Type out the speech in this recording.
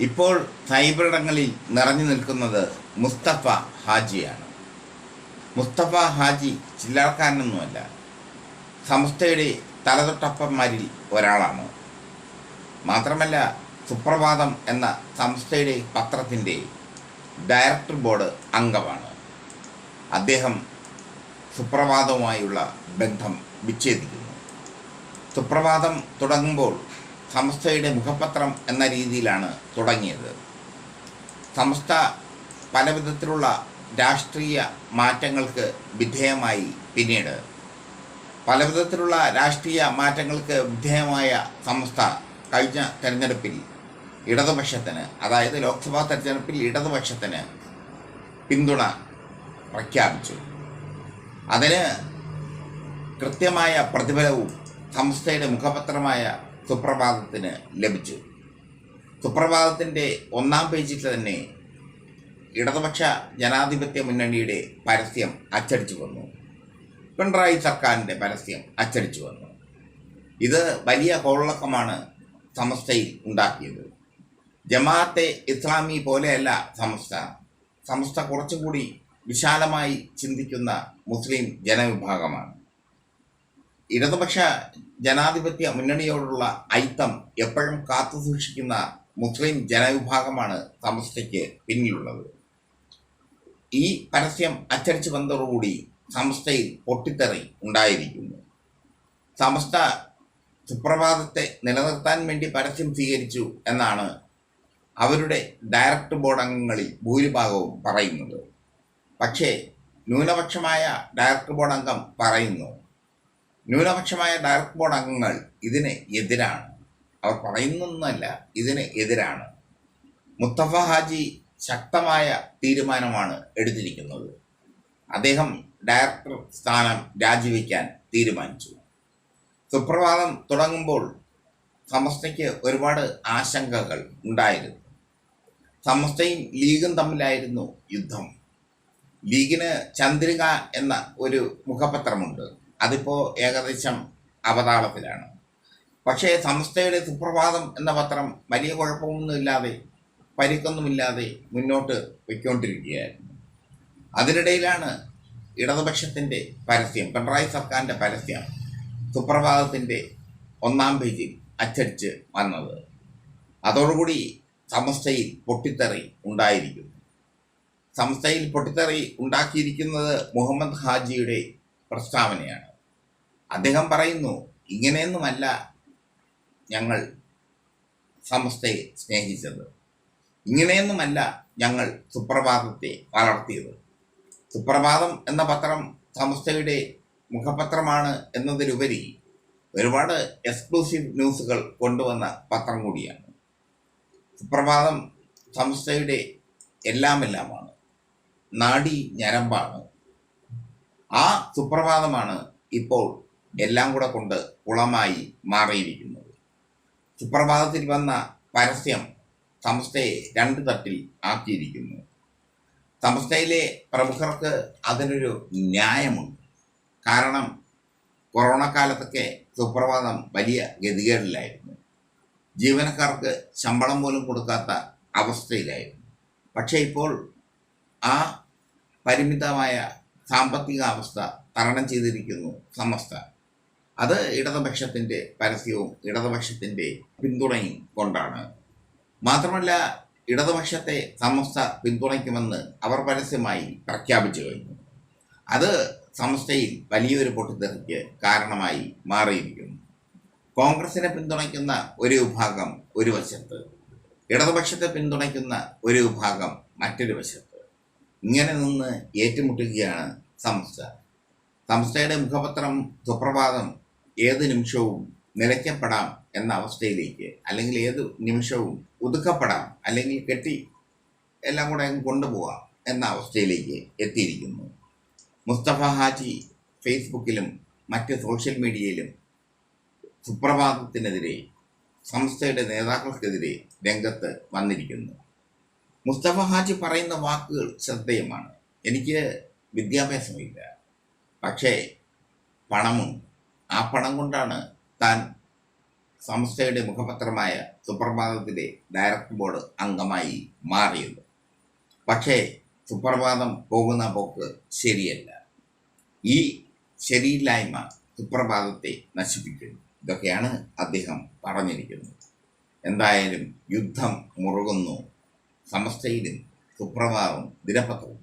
ഇപ്പോൾ സൈബറിടങ്ങളിൽ നിറഞ്ഞു നിൽക്കുന്നത് മുസ്തഫ ഹാജിയാണ്. മുസ്തഫ ഹാജി ചില്ലറക്കാരനൊന്നുമല്ല സംസ്ഥയുടെ തലതൊട്ടപ്പന്മാരിൽ ഒരാളാണ്. മാത്രമല്ല സുപ്രഭാതം എന്ന സംസ്ഥയുടെ പത്രത്തിന്റെ ഡയറക്ടർ ബോർഡ് അംഗമാണ്. അദ്ദേഹം സുപ്രഭാതവുമായുള്ള ബന്ധം വിച്ഛേദിക്കുന്നു. സുപ്രഭാതം തുടങ്ങുമ്പോൾ സംസ്ഥയുടെ മുഖപത്രം എന്ന രീതിയിലാണ് തുടങ്ങിയത്. സംസ്ഥ പലവിധത്തിലുള്ള രാഷ്ട്രീയ മാറ്റങ്ങൾക്ക് വിധേയമായി പിന്നീട്. പലവിധത്തിലുള്ള രാഷ്ട്രീയ മാറ്റങ്ങൾക്ക് വിധേയമായ സംസ്ഥ കഴിഞ്ഞ തെരഞ്ഞെടുപ്പിൽ ഇടതുപക്ഷത്തിന് അതായത് ലോക്സഭാ തെരഞ്ഞെടുപ്പിൽ ഇടതുപക്ഷത്തിന് പിന്തുണ പ്രഖ്യാപിച്ചു. അതിന് കൃത്യമായ പ്രതിഫലവും സംസ്ഥയുടെ മുഖപത്രമായ സുപ്രഭാതത്തിന് ലഭിച്ചു. സുപ്രഭാതത്തിന്റെ ഒന്നാം പേജിൽ തന്നെ ഇടതുപക്ഷ ജനാധിപത്യ മുന്നണിയുടെ പരസ്യം അച്ചടിച്ചു വന്നു. പിണറായി സർക്കാരിന്റെ പരസ്യം അച്ചടിച്ചു വന്നു. ഇത് വലിയ കോളക്കമാണ് സമസ്തയിൽ ഉണ്ടാക്കിയത്. ജമാഅത്തെ ഇസ്ലാമി പോലെയല്ല സമസ്ത. സമസ്ത കുറച്ചുകൂടി വിശാലമായി ചിന്തിക്കുന്ന മുസ്ലിം ജനവിഭാഗമാണ്. ഇടതുപക്ഷ ജനാധിപത്യ മുന്നണിയോടുള്ള ഐത്തം എപ്പോഴും കാത്തു സൂക്ഷിക്കുന്ന മുസ്ലിം ജനവിഭാഗമാണ് സമസ്തയ്ക്ക് പിന്നിലുള്ളത്. ഈ പരസ്യം അച്ചടിച്ചു വന്നതോടുകൂടി സമസ്തയിൽ പൊട്ടിത്തെറി ഉണ്ടായിരിക്കുന്നു. സമസ്ത സുപ്രഭാതത്തെ നിലനിർത്താൻ വേണ്ടി പരസ്യം സ്വീകരിച്ചു എന്നാണ് അവരുടെ ഡയറക്ടർ ബോർഡ് അംഗങ്ങളിൽ ഭൂരിഭാഗവും പറയുന്നത്. പക്ഷേ ന്യൂനപക്ഷമായ ഡയറക്ടർ ബോർഡ് അംഗം പറയുന്നു ന്യൂനപക്ഷമായ ഡയറക്ട് ബോർഡ് അംഗങ്ങൾ ഇതിന് എതിരാണ്. അവർ പറയുന്നൊന്നുമല്ല ഇതിന് എതിരാണ്. മുത്തഫ ഹാജി ശക്തമായ തീരുമാനമാണ് എടുത്തിരിക്കുന്നത്. അദ്ദേഹം ഡയറക്ടർ സ്ഥാനം രാജിവെക്കാൻ തീരുമാനിച്ചു. സുപ്രഭാതം തുടങ്ങുമ്പോൾ സമസ്തയ്ക്ക് ഒരുപാട് ആശങ്കകൾ ഉണ്ടായിരുന്നു. സമസ്തയും ലീഗും തമ്മിലായിരുന്നു യുദ്ധം. ലീഗിന് ചന്ദ്രിക എന്ന ഒരു മുഖപത്രമുണ്ട്. അതിപ്പോൾ ഏകദേശം അവതാളത്തിലാണ്. പക്ഷേ സംസ്ഥയുടെ സുപ്രഭാതം എന്ന പത്രം വലിയ കുഴപ്പമൊന്നുമില്ലാതെ പരിക്കൊന്നുമില്ലാതെ മുന്നോട്ട് പൊയ്ക്കൊണ്ടിരിക്കുകയായിരുന്നു അതിനിടയിലാണ് ഇടതുപക്ഷത്തിന്റെ പരസ്യം പിണറായി സർക്കാരിന്റെ പരസ്യം സുപ്രഭാതത്തിന്റെ ഒന്നാം പേജിൽ അച്ചടിച്ച് വന്നത്. അതോടുകൂടി സമസ്തയിൽ പൊട്ടിത്തെറി ഉണ്ടായിരിക്കുന്നു സമസ്തയിൽ പൊട്ടിത്തെറി ഉണ്ടാക്കിയിരിക്കുന്നത് മുഹമ്മദ് ഹാജിയുടെ പ്രസ്താവനയാണ്. അദ്ദേഹം പറയുന്നു ഇങ്ങനെയൊന്നുമല്ല ഞങ്ങൾ സമസ്തയെ സ്നേഹിച്ചത്. ഇങ്ങനെയൊന്നുമല്ല ഞങ്ങൾ സുപ്രഭാതത്തെ വളർത്തിയത്. സുപ്രഭാതം എന്ന പത്രം സമസ്തയുടെ മുഖപത്രമാണ് എന്നതിലുപരി ഒരുപാട് എക്സ്ക്ലൂസീവ് ന്യൂസുകൾ കൊണ്ടുവന്ന പത്രം കൂടിയാണ്. സുപ്രഭാതം സംസ്ഥയുടെ എല്ലാമെല്ലാമാണ്. നാടി ഞരമ്പാണ്. ആ സുപ്രഭാതമാണ് ഇപ്പോൾ എല്ലാം കൂടെ കൊണ്ട് കുളമായി മാറിയിരിക്കുന്നത് സുപ്രഭാതത്തിൽ വന്ന പരസ്യം സമസ്തയെ രണ്ട് തട്ടിൽ ആക്കിയിരിക്കുന്നു. സമസ്തയിലെ പ്രമുഖർക്ക് അതിനൊരു ന്യായമുണ്ട്. കാരണം കൊറോണ കാലത്തൊക്കെ സുപ്രഭാതം വലിയ ഗതികേടിലായിരുന്നു. ജീവനക്കാർക്ക് ശമ്പളം പോലും കൊടുക്കാത്ത അവസ്ഥയിലായിരുന്നു. പക്ഷേ ഇപ്പോൾ ആ പരിമിതമായ സാമ്പത്തിക അവസ്ഥ തരണം ചെയ്തിരിക്കുന്നു സമസ്ത. അത് ഇടതുപക്ഷത്തിന്റെ പരസ്യവും ഇടതുപക്ഷത്തിന്റെ പിന്തുണയും കൊണ്ടാണ്. മാത്രമല്ല ഇടതുപക്ഷത്തെ സമസ്ത പിന്തുണയ്ക്കുമെന്ന് അവർ പരസ്യമായി പ്രഖ്യാപിച്ചു കഴിഞ്ഞു. അത് സമസ്തയിൽ വലിയൊരു പൊട്ടിത്തെറിക്ക് കാരണമായി മാറിയിരിക്കുന്നു. കോൺഗ്രസിനെ പിന്തുണയ്ക്കുന്ന ഒരു വിഭാഗം ഒരു വശത്ത് ഇടതുപക്ഷത്തെ പിന്തുണയ്ക്കുന്ന ഒരു വിഭാഗം മറ്റൊരു വശത്ത്. ഇങ്ങനെ നിന്ന് ഏറ്റുമുട്ടുകയാണ് സംസ്ഥ സംസ്ഥയുടെ മുഖപത്രം സുപ്രഭാതം ഏത് നിമിഷവും നിലയ്ക്കപ്പെടാം എന്ന അവസ്ഥയിലേക്ക് അല്ലെങ്കിൽ ഏത് നിമിഷവും ഒതുക്കപ്പെടാം അല്ലെങ്കിൽ കെട്ടി എല്ലാം കൂടെ അങ്ങ് കൊണ്ടുപോകാം എന്ന അവസ്ഥയിലേക്ക് എത്തിയിരിക്കുന്നു. മുസ്തഫ ഹാജി ഫേസ്ബുക്കിലും മറ്റ് സോഷ്യൽ മീഡിയയിലും സുപ്രഭാതത്തിനെതിരെ സംസ്ഥയുടെ നേതാക്കൾക്കെതിരെ രംഗത്ത് വന്നിരിക്കുന്നു. മുസ്തഫ ഹാജി പറയുന്ന വാക്കുകൾ ശ്രദ്ധേയമാണ്. എനിക്ക് വിദ്യാഭ്യാസമില്ല. പക്ഷേ പണമുണ്ട്. ആ പണം കൊണ്ടാണ് താൻ സംസ്ഥയുടെ മുഖപത്രമായ സുപ്രഭാതത്തിലെ ഡയറക്ടർ ബോർഡ് അംഗമായി മാറിയത്. പക്ഷേ സുപ്രഭാതം പോകുന്ന പോക്ക് ശരിയല്ല. ഈ ശരിയില്ലായ്മ സുപ്രഭാതത്തെ നശിപ്പിക്കുന്നു. ഇതൊക്കെയാണ് അദ്ദേഹം പറഞ്ഞിരിക്കുന്നത്. എന്തായാലും യുദ്ധം മുറുകുന്നു. സമസ്തയിലും സുപ്രഭാതം ദിനപത്രവും.